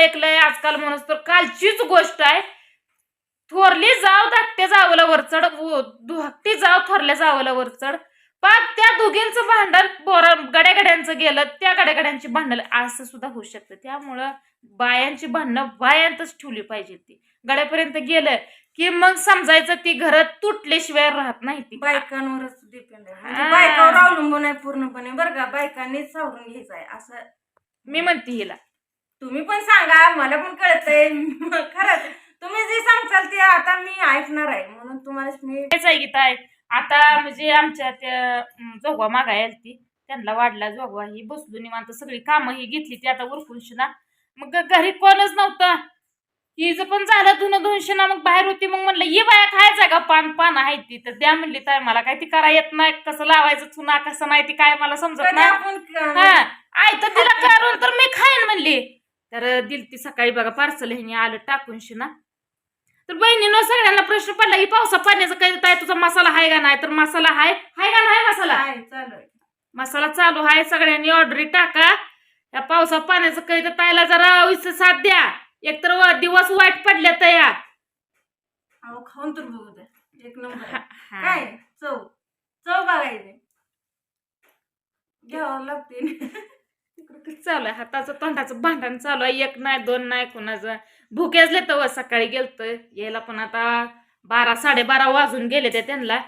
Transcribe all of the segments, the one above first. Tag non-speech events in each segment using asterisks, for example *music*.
ऐकलंय आजकाल म्हणून तर कालचीच गोष्ट आहे. थोरली जाव धाकट्या जावला वरचढ व- धाकटी जाव थोरल्या जावला वरचढ पाक त्या दोघींचं भांडण बोरा गड्यागड्यांचं गेलं त्या गड्यागड्यांची भांडण असं सुद्धा होऊ शकतं. त्यामुळं बायांची भांडणं बायांतच ठेवली पाहिजे ती. गड्यापर्यंत गेलं की मग समजायचं ती घरात तुटल्याशिवाय राहत नाही ती. बायकांवरच डिपेंड आहे. म्हणजे. बायकावर अवलंबून आहे पूर्णपणे. बरं का? बायकांनीच सावरून घ्यायचं आहे. असं मी म्हणते हिला. तुम्ही पण सांगा मला पण कळतंय. खरंच तुम्ही जे सांगताल ते आता मी ऐकणार आहे. म्हणून तुम्हाला मी तेच आहे गीता आहे आता म्हणजे आमच्या त्या अं, जोगवा मागाय ती. त्यांना वाढला जोगवा ही बसलो निवांत सगळी कामं ही घेतली ती आता उरकून शिना. मग घरी कोणच नव्हतं. हिचं पण झालं धुणं धुवून शिना मग बाहेर होती मग म्हणलं ये बाया खायचं का? पान पान आहे ती. तर द्या म्हणली तर मला काय ती करा येत नाही. कसं लावायचं चुना कसं नाही ती काय मला समजत कधी नाही. आपण क- हा. आई तर तिला करून तर मी खाईन म्हणली. तर दिल ती सकाळी बघा पार्सल ह्याने आलं टाकून शिना. तर बहिणीनं सगळ्यांना प्रश्न पडला की पावसा पाण्याचं काही काय तुझा मसाला आहे का नाही? तर मसाला आहे हाय का नाही मसाला? चालू आहे. मसाला चालू आहे सगळ्यांनी ऑर्डरी टाका. या पावसा पाण्याचं काही तर तायला जरा विस साथ द्या. एकतर व- दिवस वाईट पडल्या तया. अहो खाऊन तर बघू द्या. एक नंबर. हा. काय? चव. चव बघायचे. घ्यावं लागते. चालू आहे? हाताचं तोंडाचं भांडण चालू आहे. एक नाही दोन नाही कोणाचं. भुकेजले तर सकाळी गेलतोय यायला पण आता बारा साडेबारा वाजून गेले ते त्यांना.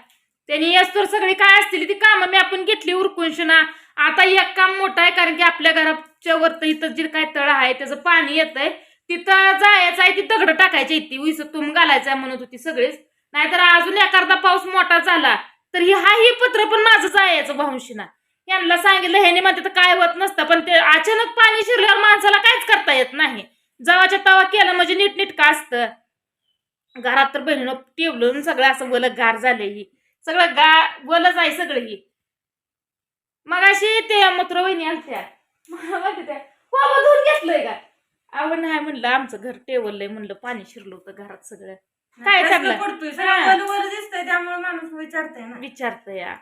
त्यांनी येस तर सगळी काय असतील ती कामं मी आपण घेतली उरकून शिना. आता एक काम मोठं आहे कारण की आपल्या घराच्या वर इथं जे काय तळ आहे त्याचं पाणी येतंय. तिथं जायचं आहे ती दगड टाकायची ती. उस तुम घालायचं म्हणत होती सगळीच. नाहीतर अजून एखादा पाऊस मोठा झाला तर ही हा ही पत्र पण माझं जायचं भाऊंशीना. यांना सांगितलं ह्याने म्हणते तर काय होत नसतं पण ते अचानक पाणी शिरल्यावर माणसाला काहीच करता येत नाही. जवाच्या तवा केलं म्हणजे नीटनीटका असतं? घरात तर बहिणीनं टेवलं सगळं असं वलं गार झालंय. ही सगळं गा वलच आहे सगळं ही. मग अशी ते मूत्र वहिनी आलत्या. कोबा धुवून घेतलंय का? आवड नाही म्हणलं आमचं घर टेवलंय म्हणलं पाणी शिरलं होतं घरात सगळं. काय चाललंय? पडतोय हा. दिसतंय त्यामुळे माणूस विचारतंय या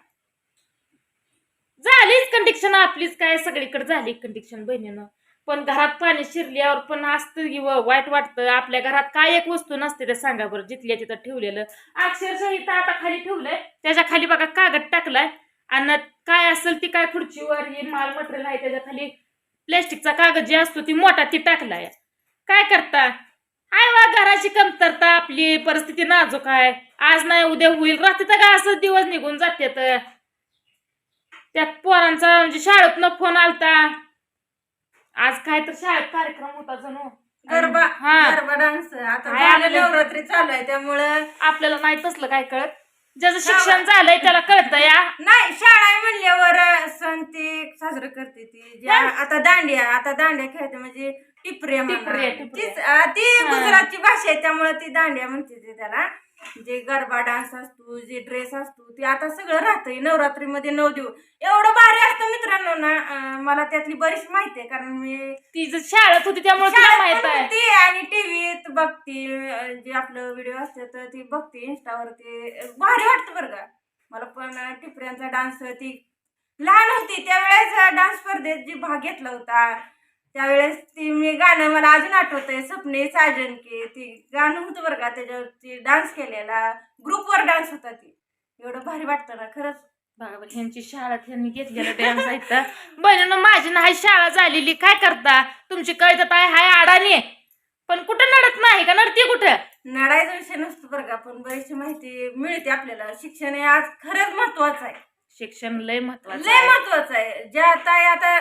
झालीच कंडिक्शन आपलीच काय सगळीकडे झाली कंडिक्शन बहिणीनं. पण घरात पाणी शिरल्यावर पण असतं की वाईट वाटतं. आपल्या घरात काय एक वस्तू नसते ते सांगा बरं जिथल्या तिथं ठेवलेलं. अक्षरशः इथं आता खाली ठेवलंय. त्याच्याखाली बघा कागद टाकलाय. आणि काय असेल ती काय खुर्चीवर हे माल मटेरियल आहे त्याच्याखाली प्लॅस्टिकचा कागद जे असतो ती मोठा ती टाकलाय. काय करता? हाय वा घराची कमतरता आपली परिस्थिती नाजूक आहे. आज नाही उद्या होईल. रात्री तर का असं दिवस निघून जाते तर त्यात पोरांचा म्हणजे शाळेतनं फोन आलता. आज काय तर शाळेत कार्यक्रम होता जणू. गरबा हा. गरबा डान्स आता हाय झालं आपलं. नवरात्री चालू आहे त्यामुळं आपल्याला नाही तसलं काय कळत? ज्याचं शिक्षण झालंय त्याला कळतं या. नाही शाळा आहे म्हणल्यावर सण ते साजरं करते ती. आता दांडिया आता दांडिया खेळते म्हणजे टिपऱ्या म्हणा. टिपऱ्या, टिपऱ्या. तीच अं, ती हा. गुजरातची भाषा आहे त्यामुळे ती दांडिया म्हणते ते त्याला. जे गरबा डान्स असतो जे ड्रेस असतो ते आता सगळं राहतंय. नवरात्रीमध्ये नऊ दिवस. एवढं भारी असतं मित्रांनो ना. अं, मला त्यातली बरीच माहिती आहे कारण मी ती जर शाळेत होती त्यामुळे तुला माहीत आहे. होती आणि टीव्हीत बघते. अं, जे आपलं व्हिडिओ असते तर ती बघते इंस्टावरती. भारी वाटतं बरं का. मला पण अं, टिपऱ्यांचा डान्स ती लहान होती त्यावेळेस डान्स स्पर्धेत जी भाग घेतला होता त्यावेळेस ती मी गाणं मला अजून आठवतंय सपने साजन के. ती गाणं होतं बरं का त्याच्यावरती डान्स केलेला. ग्रुपवर डान्स होता ती. एवढं भारी वाटतं ना खरंच. बरं, ह्यांची शाळा त्यांनी घेतलेलं डॅन्स आहे बहिणीनं माझी नाही शाळा झालेली काय करता? तुमची कळत आहे हाय अडाणी. पण कुठं नडत नाही का? नडते कुठं? नडायचा विषय नसतो बरं का पण बरीचशी माहिती मिळते आपल्याला. शिक्षण हे आज खरंच महत्वाचं आहे. शिक्षण लय महत्वाचं लय. महत्वाचं आहे. ज्या ताई आता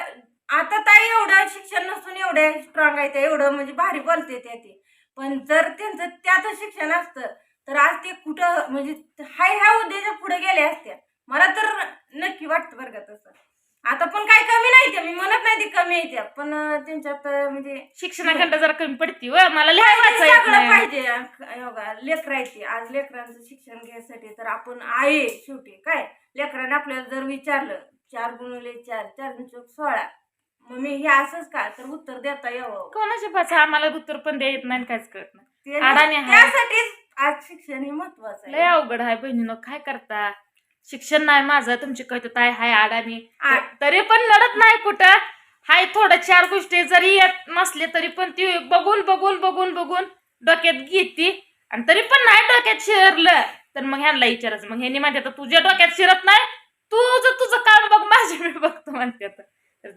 आता ताई एवढं शिक्षण नसून एवढ्या स्ट्रॉंग आहे त्या एवढं म्हणजे भारी बोलते त्या ते. पण जर त्यांचं त्यातच शिक्षण असतं तर आज ते कुठं म्हणजे हाय ह्या उद्याच्या पुढे गेले असत्या मला तर नक्की वाटतं बरं का तसं. आता पण काय कमी नाही त्या मी म्हणत नाही ती कमी आहे त्या पण त्यांच्यात म्हणजे शिक्षणाकडे जरा कमी पडती व मला वाचायला येत सगळं नाही. पाहिजे. बघा लेकर आहे ते. आज लेकरांचं शिक्षण घ्यायसाठी तर आपण आहे शेवटी. काय? लेकरांनी आपल्याला जर विचारलं चार गुणुले चार चार चौक सोळा. मग मी हे असंच का तर उत्तर देता यावं. कोणाच्या पास आम्हाला उत्तर पण द्या येत नाही काहीच कळत नाही. ते- अडाणी आहे. त्यासाठीच आज शिक्षण हे महत्वाचं लय आहे अवघड आहे बहिणीनं काय करता? शिक्षण नाही माझं तुमची कळत आहे हाय अडाणी. आ- तरी पण लढत नाही कुठं. हाय थोडं चार गोष्टी जरी येत नसले तरी पण ती बघून बघून बघून बघून डोक्यात घेते. आणि तरी पण नाही डोक्यात शिरलं तर मग ह्यांना विचारायचं. मग ह्यांनी म्हणते तुझ्या डोक्यात शिरत नाही. तुझं तुझं काम बघ माझे मी बघतो म्हणते. तर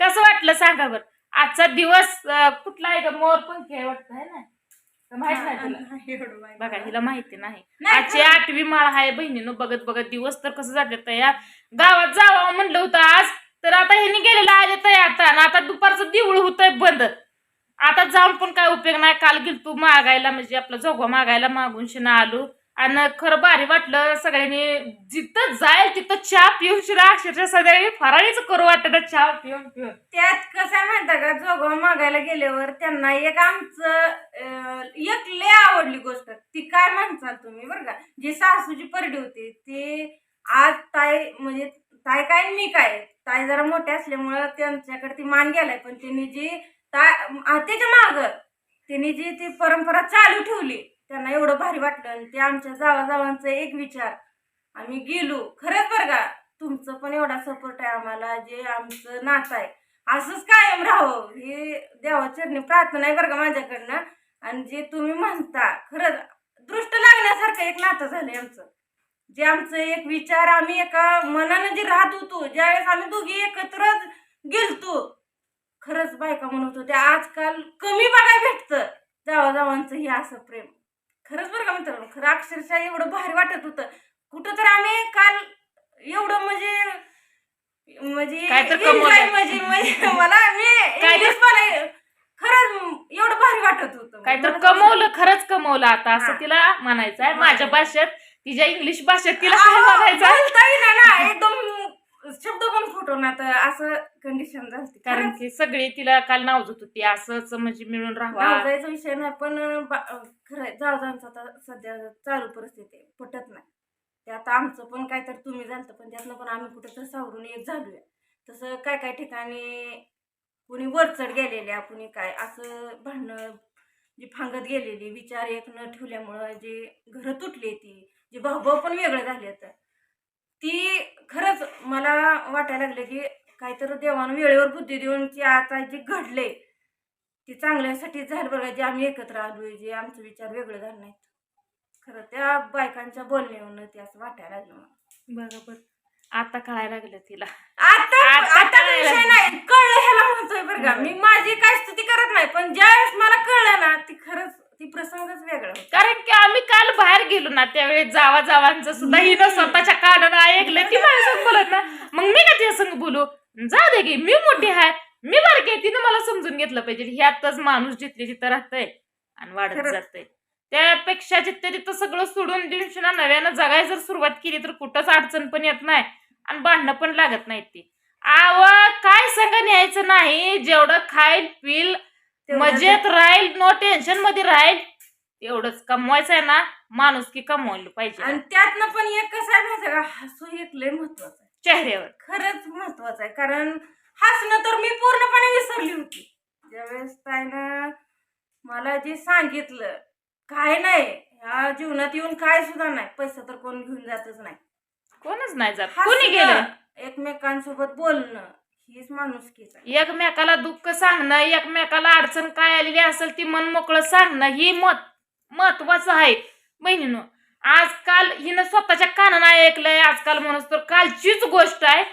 कसं वाटलं सांगा बरं? आजचा दिवस कुठला आहे? का मोर पंखी आहे वाटतं आहे ना? माहीत नाही तुला. बघा. हिला माहिती नाही. आजची आठवी माळ आहे बहिणीनं बघत बघत दिवस तर कसं जाते तयार. गावात जावं म्हणलं होतं आज तर आता ह्यांनी गेलेलं आले तयार. आता आणि आता दुपारचं दिवळ होतंय बंद. आता जाऊन पण काय उपयोग नाही. काल गेलतो मागायला म्हणजे आपला जोगवा मागायला मागून शिना आलो. आणि खरं भारी वाटलं सगळ्यांनी. जिथं जाईल तिथं चहा पिऊन शिरा अक्षरशः सगळ्यांनी फराळीच करू वाटत चहा पिऊन पिऊन. त्यात कसं आहे माहिती का? जोगवा मागायला गेल्यावर त्यांना एक आमचं अं, एक लय आवडली गोष्ट. ती काय म्हणसाल तुम्ही बरं का? जी सासूची परडी होती ती आज ताई म्हणजे ताई काय आणि मी काय? ताई जरा मोठे असल्यामुळं त्यांच्याकडे ती मान गेलाय. पण त्यांनी जी ताय आ, त्याच्या माग तिने जी ती परंपरा चालू ठेवली त्यांना एवढं भारी वाटलं आणि ते आमच्या जावाजावांचं एक विचार. आम्ही गेलो. खरंच बरं का? तुमचं पण एवढा सपोर्ट आहे आम्हाला जे आमचं नातं आहे. असंच कायम राहावं. हे देवाचरणी प्रार्थना आहे बरं का माझ्याकडनं. आणि जे तुम्ही म्हणता खरंच दृष्ट लागण्यासारखं एक नातं झालं आमचं. जे आमचं एक विचार आम्ही एका मनानं जे राहत होतो ज्यावेळेस आम्ही दोघी एकत्रच गेलतो खरंच बायका म्हणत होत्या आजकाल कमी बघायला भेटतं. जावा जावांचं हे असं प्रेम. खरंच बरं का मित्रांनो खरं अक्षरशः एवढं भारी वाटत होतं कुठं तर आम्ही काल एवढं म्हणजे म्हणजे enjoy. म्हणजे म्हणजे मला मी काय तर- इंग्लिश मला खरंच एवढं भारी वाटत होतं काय तर मला कमवलं खरंच कमवलं आता असं हा. तिला म्हणायचं आहे. माझ्या भाषेत तिच्या इंग्लिश भाषेत तिला काय अहो, म्हणायचं आहे? बोलता येईना ना एकदम शब्द पण फुटो ना तर असं कंडिशन झाली कारण की सगळी तिला काल नावजत होती असंच म्हणजे मिळून राहावा. विषय नाही पण खरं जावजांचं आता सध्या चालू परिस्थिती आहे, पटत नाही. ते आता आमचं पण काय तर तुम्ही झालं पण त्यातनं पण आम्ही कुठं तर सावरून एक झालोय. तसं काय काय ठिकाणी कुणी वरचढ गेलेल्या कुणी काय असं भांडणं जी फांगत गेलेली विचार एक न ठेवल्यामुळं जे घरं तुटली ती जे भाऊभाऊ पण वेगळं झाले तर ती मला वाटायला लागलं की काहीतरी देवानं वेळेवर बुद्धी देऊन की आता जे घडले ते चांगल्यासाठी झालं बघा जे आम्ही एकत्र आलोय जे आमचे विचार वेगळे झाले नाहीत. खरं त्या बायकांच्या बोलण्यावरनं ते असं वाटायला लागलं मला. बरोबर आता कळायला लागलं तिला. आता आता आता कळायला विषय लागलं. नाही कळलं ह्याला म्हणतोय बरं का मी माझी काय स्तुती करत नाही पण ज्यावेळेस मला कळलं ना ती खरंच ती प्रसंगच वेगळा होता कारण की आम्ही काल बाहेर गेलो ना त्यावेळेस जावा जावांचं सुद्धा हिनं स्वतःच्या कानानं ऐकलं ती माझ्या बोलत ना मग मी का तिच्या संग बोलू? जा दे की मी मोठी आहे. मी बारकी तिनं मला समजून घेतलं पाहिजे. ह्यातच माणूस जिथले तिथं राहतंय आणि वाढत. जातंय. त्यापेक्षा जिथं तिथं सगळं सोडून देऊन नव्यानं जगायला जर सुरुवात केली तर कुठंच अडचण पण येत नाही आणि भांडणं पण लागत नाहीत ती. आव काय संग न्यायचं नाही. जेवढं खाईल पिल मजेत राहील नो टेन्शनमध्ये राहील एवढंच कमवायचं आहे ना माणूस की कमवायला पाहिजे. आणि त्यातनं पण एक कसं आहे माहिती का? हसू एक लय महत्वाचं आहे. चेहऱ्यावर. खरंच महत्वाचं आहे. कारण हसणं तर मी पूर्णपणे विसरली होती. ज्यावेळेस ताईनं मला जे सांगितलं काय नाही ह्या जीवनात येऊन काय सुद्धा नाही. पैसा तर कोण घेऊन जातच नाही. कोणच नाही जात. कोणी हसणं, गेलं? एकमेकांसोबत बोलणं हीच माणुसकीच आहे. एकमेकाला दुःख सांगणं एकमेकाला अडचण काय आलेली असेल ती मन मोकळं सांगणं ही मत महत्वाचं आहे. बहिणीनं आजकाल हिनं स्वतःच्या कानानं ऐकलंय आजकाल म्हणून तर कालचीच गोष्ट आहे.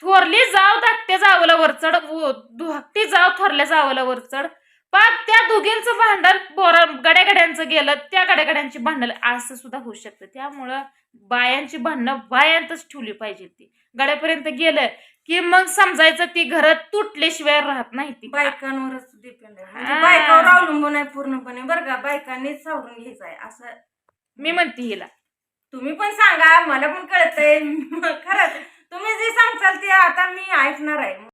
थोरली जाव धाकटे जावला वरचढ व- धाकटी जाव थोरल्या जावला वरचढ पाक त्या दोघींचं भांडण बोरा गड्यागड्यांचं गेलं त्या गड्यागड्यांची भांडण असं सुद्धा होऊ शकतं. त्यामुळं बायांची भांडणं बायांतच ठेवली पाहिजे ती. गड्यापर्यंत गेलं की मग समजायचं ती घरात तुटल्याशिवाय राहत नाही ती. बायकांवरच डिपेंड आहे. म्हणजे. बायकावर अवलंबून आहे पूर्णपणे. बरं का? बायकांनीच सावरून घ्यायचं आहे. असं मी म्हणते हिला. तुम्ही पण सांगा. मला पण कळतंय. *laughs* खरंच. तुम्ही जे सांगताल ते आता मी ऐकणार आहे.